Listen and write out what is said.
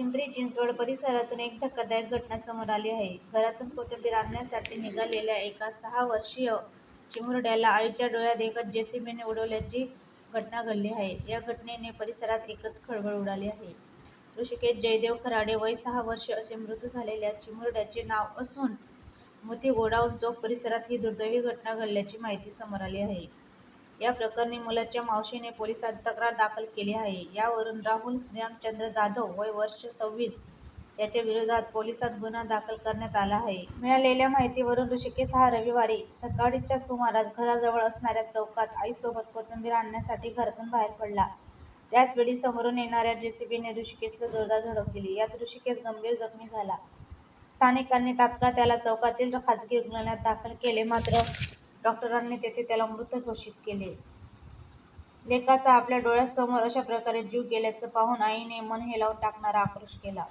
पिंपरी चिंचवड परिसरातून एक धक्कादायक घटना समोर आली आहे. घरातून कोथिंबीर आणण्यासाठी निघालेल्या एका सहा वर्षीय चिमुरड्याला आईच्या डोळ्यात एकच जेसीबीने उडवल्याची घटना घडली आहे. या घटनेने परिसरात एकच खळबळ उडाली आहे. ऋषिकेश जयदेव खराडे वय सहा वर्षे असे मृत्यू झालेल्या चिमुरड्याचे नाव असून मोती गोडाऊन चौक परिसरात ही दुर्दैवी घटना घडल्याची माहिती समोर आली आहे. या प्रकरणी मुलाच्या मावशीने पोलिसात तक्रार दाखल केली आहे. यावरून राहुल श्रीरामचंद्र जाधव वय वर्ष सव्वीस याच्या विरोधात पोलिसात गुन्हा दाखल करण्यात आला आहे. मिळालेल्या माहितीवरून ऋषिकेश हा रविवारी सकाळीच्या सुमारास घराजवळ असणाऱ्या चौकात आईसोबत कोथिंबीर आणण्यासाठी घरातून बाहेर पडला. त्याचवेळी समोरून येणाऱ्या जेसीबीने ऋषिकेशला जोरदार धडक दिली. यात ऋषिकेश गंभीर जखमी झाला. स्थानिकांनी तात्काळ त्याला चौकातील खाजगी रुग्णालयात दाखल केले मात्र डॉक्टरांनी तेथे त्याला मृत घोषित केले. लेकाचा आपल्या डोळ्यासमोर अशा प्रकारे जीव गेल्याचं पाहून आईने मन हेलावून टाकणारा आक्रोश केला.